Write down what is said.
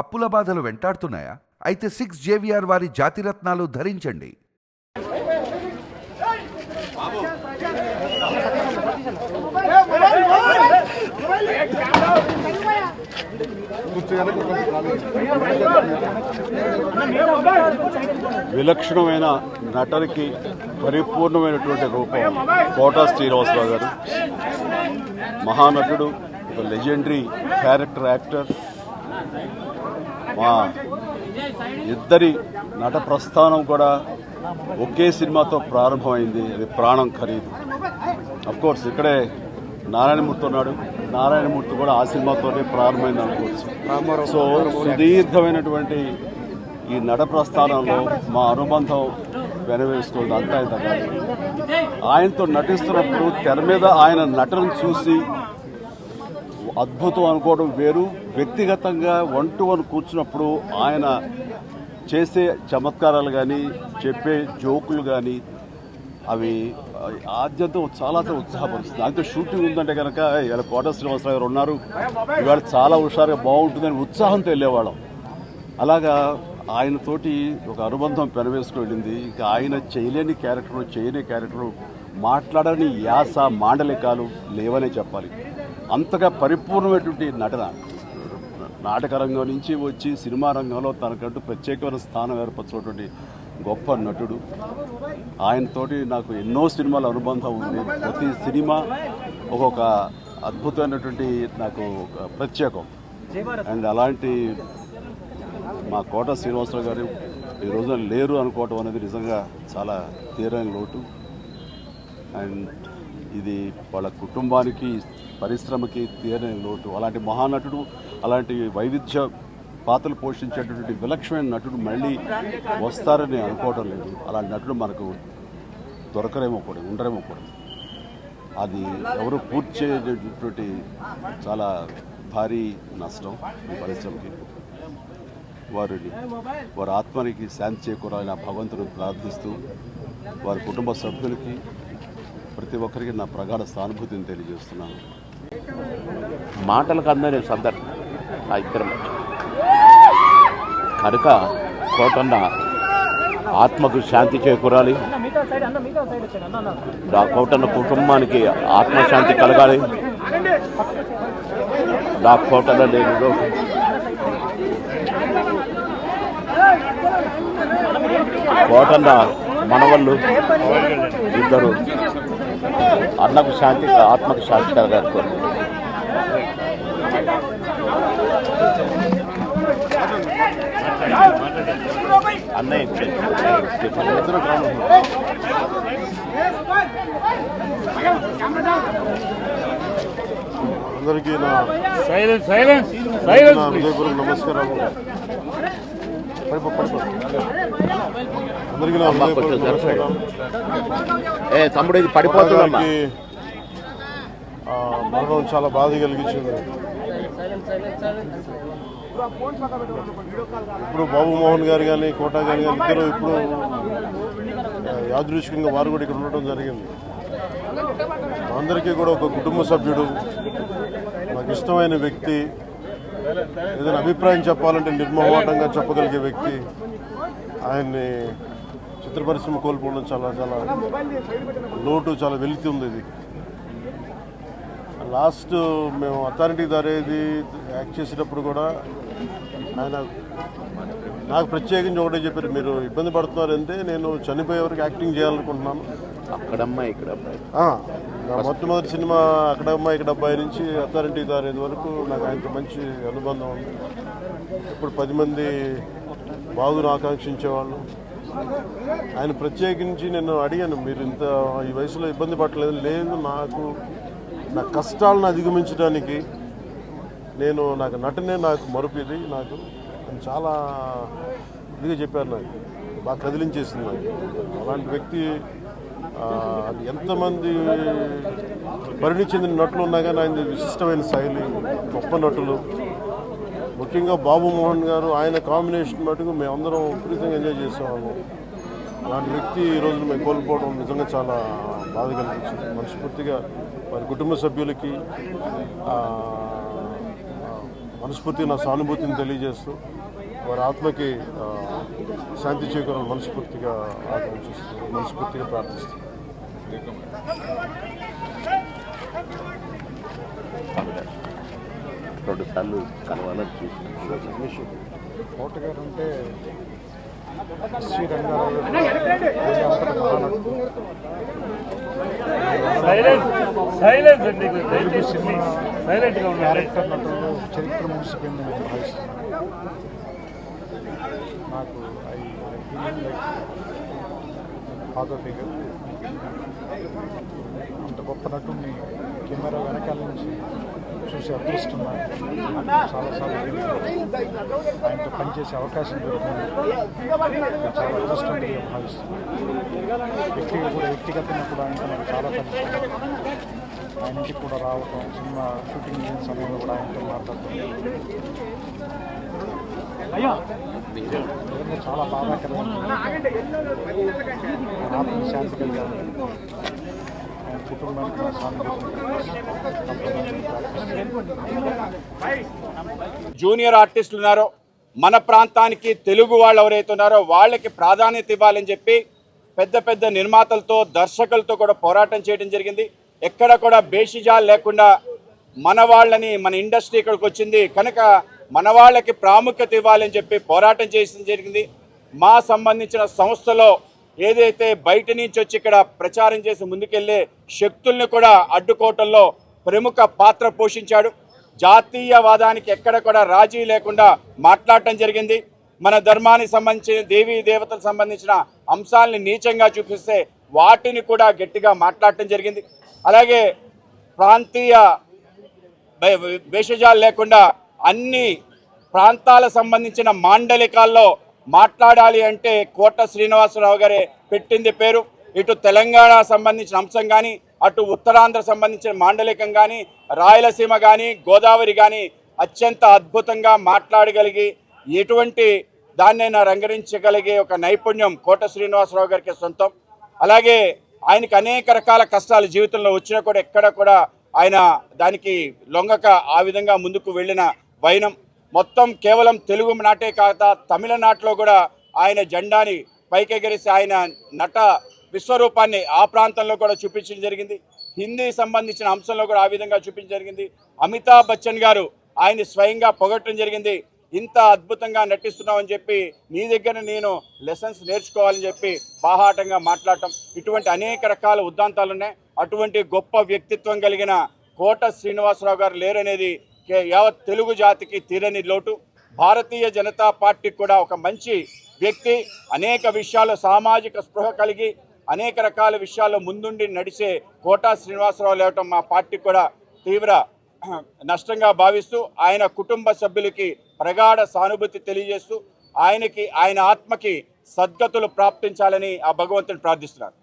అప్పుల బాధలు వెంటాడుతున్నాయా? అయితే సిక్స్ జేవిఆర్ వారి జాతిరత్నాలు ధరించండి. విలక్షణమైన నటనకి పరిపూర్ణమైనటువంటి రూపం కోటా శ్రీనివాసరావు గారు. మహానటుడు ఒక లెజెండరీ క్యారెక్టర్ యాక్టర్ మా ఇద్దరి నట ప్రస్థానం కూడా ఒకే సినిమాతో ప్రారంభమైంది. అది ప్రాణం ఖరీదు. అఫ్ కోర్స్ ఇక్కడే నారాయణమూర్తి ఉన్నాడు. నారాయణమూర్తి కూడా ఆ సినిమాతోనే ప్రారంభమైంది అనుకోవచ్చు. సో సుదీర్ఘమైనటువంటి ఈ నట ప్రస్థానంలో మా అనుబంధం వెనవేస్తుంది అంతా ఇంత కాదు. ఆయనతో నటిస్తున్నప్పుడు తెర మీద ఆయన నటన చూసి అద్భుతం అనుకోవడం వేరు. వ్యక్తిగతంగా వన్ టు వన్ కూర్చున్నప్పుడు ఆయన చేసే చమత్కారాలు కానీ చెప్పే జోకులు కానీ అవి ఆద్యంతం చాలా ఉత్సాహపరుస్తుంది. దాంతో షూటింగ్ ఉందంటే కనుక ఇవాళ కోట శ్రీనివాసరావు గారు ఉన్నారు. ఇవాళ చాలా హుషారుగా బాగుంటుందని ఉత్సాహంతో వెళ్ళేవాళ్ళం. అలాగా ఆయనతోటి ఒక అనుబంధం పెనవేసుకు వెళ్ళింది. ఇక ఆయన చేయలేని క్యారెక్టర్ చేయని క్యారెక్టర్ మాట్లాడని యాస మాండలికాలు లేవనే చెప్పాలి. అంతగా పరిపూర్ణమైనటువంటి నటన. నాటక రంగం నుంచి వచ్చి సినిమా రంగంలో తనకంటూ ప్రత్యేకమైన స్థానం ఏర్పరచుకున్నటువంటి గొప్ప నటుడు. ఆయనతోటి నాకు ఎన్నో సినిమాల అనుబంధం ఉంది. ప్రతి సినిమా ఒక్కొక్క అద్భుతమైనటువంటి నాకు ఒక ప్రత్యేకం. అండ్ అలాంటి మా కోట శ్రీనివాసరావు గారు ఈ రోజున లేరు అనుకోవటం అనేది నిజంగా చాలా తీరని లోటు. అండ్ ఇది వాళ్ళ కుటుంబానికి పరిశ్రమకి తీరని లోటు. అలాంటి మహానటుడు అలాంటి వైవిధ్య పాత్రలు పోషించేటటువంటి విలక్షణమైన నటుడు మళ్ళీ వస్తారని అనుకోవడం లేదు. అలాంటి నటుడు మనకు దొరకరేమో కూడా ఉండరేమో కూడా. అది ఎవరు పూర్తి చేయటువంటి చాలా భారీ నష్టం ఈ పరిశ్రమకి. వారిని వారి ఆత్మనికి శాంతి చేకూరాలని ఆ భగవంతుని ప్రార్థిస్తూ వారి కుటుంబ సభ్యులకి ప్రతి ఒక్కరికి నా ప్రగాఢ సానుభూతిని తెలియజేస్తున్నాను. మాటలకు అందరి సందర్భం నా ఇద్దరం కనుక కోటన్న ఆత్మకు శాంతి చేకూరాలి. ఆ కోటన్న కుటుంబానికి ఆత్మశాంతి కలగాలి. ఆ కోటన్న లేని కోటన్న మనవళ్ళు ఇద్దరు అన్నకు శాంతి ఆత్మకు శాంతి కలగాలి అన్నయ్య అందరికీ నా సైలెన్స్ సైలెన్స్ సైలెన్స్ హృదయపూర్వక ఏ తమ్ముడు ఇది పడిపోతుందమ్మా. మరణం చాలా బాధ కలిగించింది. ఇప్పుడు బాబు మోహన్ గారు కానీ కోటా గారు కానీ ఇద్దరు ఇప్పుడు ఆ, యాదృచ్ఛికంగా వారు కూడా ఇక్కడ ఉండటం జరిగింది. అందరికీ కూడా ఒక కుటుంబ సభ్యుడు నాకు ఇష్టమైన వ్యక్తి ఏదైనా అభిప్రాయం చెప్పాలంటే నిర్మోహమాటంగా చెప్పగలిగే వ్యక్తి ఆయన్ని చిత్ర పరిశ్రమ కోల్పోవడం చాలా చాలా లోటు చాలా వెలితి ఉంది ఇది. లాస్ట్ మేము అథారిటీ దారేది యాక్ట్ చేసేటప్పుడు కూడా ఆయన నాకు ప్రత్యేకించి ఒకటే చెప్పారు మీరు ఇబ్బంది పడుతున్నారంటే నేను చనిపోయే వరకు యాక్టింగ్ చేయాలనుకుంటున్నాను. అక్కడమ్మా ఇక్కడ అబ్బాయి నా మొట్టమొదటి సినిమా అక్కడ అమ్మాయి ఇక్కడ అబ్బాయి నుంచి అథారిటీ దారేది వరకు నాకు ఆయనతో మంచి అనుబంధం ఉంది. ఇప్పుడు పది మంది బాగును ఆకాంక్షించేవాళ్ళు. ఆయన ప్రత్యేకించి నేను అడిగాను మీరు ఇంత ఈ వయసులో ఇబ్బంది పడలేదు లేదు నాకు నా కష్టాలను అధిగమించడానికి నేను నాకు నటనే నాకు మరుపు నాకు చాలా ఇదిగా చెప్పారు నాకు. బాగా కదిలించేసింది నాకు. అలాంటి వ్యక్తి ఎంతమంది పరిణి చెందిన నటులు ఉన్నా కానీ ఆయన విశిష్టమైన శైలి గొప్ప నటులు. ముఖ్యంగా బాబు మోహన్ గారు ఆయన కాంబినేషన్ మటుకు మేమందరం విపరీతంగా ఎంజాయ్ చేసేవాళ్ళం. అలాంటి వ్యక్తి ఈ రోజు మేము కోల్పోవడం నిజంగా చాలా బాధ కలిగించింది. మనస్ఫూర్తిగా వారి కుటుంబ సభ్యులకి మనస్ఫూర్తిగా నా సానుభూతిని తెలియజేస్తూ వారి ఆత్మకి శాంతి చేకూరాలని మనస్ఫూర్తిగా ఆకాంక్షిస్తూ మనస్ఫూర్తిగా ప్రార్థిస్తూ రెండు సార్లు కలవాలని చూసి కోట గారు. అంటే శ్రీ రంగారావు సైలెంట్ సైలెన్స్ అండి చరిత్ర ముగిసిపోయింది నేను భావిస్తున్నాను. నాకు ఐ ఫాదర్ ఫిగర్ అంత గొప్ప నటుని కెమెరా వెనకాల నుంచి చూసి అదృష్టం చాలాసార్లు ఆయనతో పనిచేసే అవకాశం దొరికింది. చాలా అదృష్టంగా నేను భావిస్తున్నాను వ్యక్తిగా కూడా వ్యక్తిగతంగా కూడా ఆయనతో నాకు చాలా పరిచయం ఆయన ఇంటికి కూడా రావటం సినిమా షూటింగ్ సమయంలో కూడా ఆయనతో మాట్లాడటం. చాలా బాధాకరమైన కలిగాను కుటుంబానికి జూనియర్ ఆర్టిస్టులు ఉన్నారో మన ప్రాంతానికి తెలుగు వాళ్ళు ఎవరైతే ఉన్నారో వాళ్ళకి ప్రాధాన్యత ఇవ్వాలని చెప్పి పెద్ద పెద్ద నిర్మాతలతో దర్శకులతో కూడా పోరాటం చేయడం జరిగింది. ఎక్కడ కూడా బేషిజాలు లేకుండా మన వాళ్ళని మన ఇండస్ట్రీ ఇక్కడికి వచ్చింది. కనుక మన వాళ్ళకి ప్రాముఖ్యత ఇవ్వాలని చెప్పి పోరాటం చేయడం జరిగింది. మా సంబంధించిన సంస్థలో ఏదైతే బయట నుంచి వచ్చి ఇక్కడ ప్రచారం చేసి ముందుకెళ్ళే శక్తుల్ని కూడా అడ్డుకోవటంలో ప్రముఖ పాత్ర పోషించాడు. జాతీయవాదానికి ఎక్కడ కూడా రాజీ లేకుండా మాట్లాడటం జరిగింది. మన ధర్మానికి సంబంధించిన దేవీ దేవతలకు సంబంధించిన అంశాలని నీచంగా చూపిస్తే వాటిని కూడా గట్టిగా మాట్లాడటం జరిగింది. అలాగే ప్రాంతీయ భేషజాలు లేకుండా అన్ని ప్రాంతాల సంబంధించిన మాండలికాల్లో మాట్లాడాలి అంటే కోట శ్రీనివాసరావు గారే పెట్టింది పేరు. ఇటు తెలంగాణ సంబంధించిన అంశం కానీ అటు ఉత్తరాంధ్ర సంబంధించిన మాండలికం కానీ రాయలసీమ కానీ గోదావరి కానీ అత్యంత అద్భుతంగా మాట్లాడగలిగి ఎటువంటి దాన్నైనా రంగరించగలిగే ఒక నైపుణ్యం కోట శ్రీనివాసరావు గారికి సొంతం. అలాగే ఆయనకి అనేక రకాల కష్టాలు జీవితంలో వచ్చినా కూడా ఎక్కడ కూడా ఆయన దానికి లొంగక ఆ విధంగా ముందుకు వెళ్ళిన వైనం మొత్తం కేవలం తెలుగు నాటే కాక తమిళనాటిలో కూడా ఆయన జెండాని పైకెగరేసి ఆయన నట విశ్వరూపాన్ని ఆ ప్రాంతంలో కూడా చూపించడం జరిగింది. హిందీ సంబంధించిన అంశంలో కూడా ఆ విధంగా చూపించడం జరిగింది. అమితాబ్ బచ్చన్ గారు ఆయన స్వయంగా పొగట్టడం జరిగింది. ఇంత అద్భుతంగా నటిస్తున్నామని చెప్పి నీ దగ్గర నేను లెసన్స్ నేర్చుకోవాలని చెప్పి బాహాటంగా మాట్లాడటం. ఇటువంటి అనేక రకాల ఉద్దాంతాలు ఉన్నాయి అటువంటి గొప్ప వ్యక్తిత్వం కలిగిన కోట శ్రీనివాసరావు గారు లేరనేది యావత్ తెలుగు జాతికి తీరని లోటు. భారతీయ జనతా పార్టీ కూడా ఒక మంచి వ్యక్తి. అనేక విషయాల్లో సామాజిక స్పృహ కలిగి అనేక రకాల విషయాల్లో ముందుండి నడిచే కోటా శ్రీనివాసరావు లేవటం మా పార్టీ కూడా తీవ్ర నష్టంగా భావిస్తూ ఆయన కుటుంబ సభ్యులకి ప్రగాఢ సానుభూతి తెలియజేస్తూ ఆయనకి ఆయన ఆత్మకి సద్గతులు ప్రాప్తించాలని ఆ భగవంతుని ప్రార్థిస్తున్నారు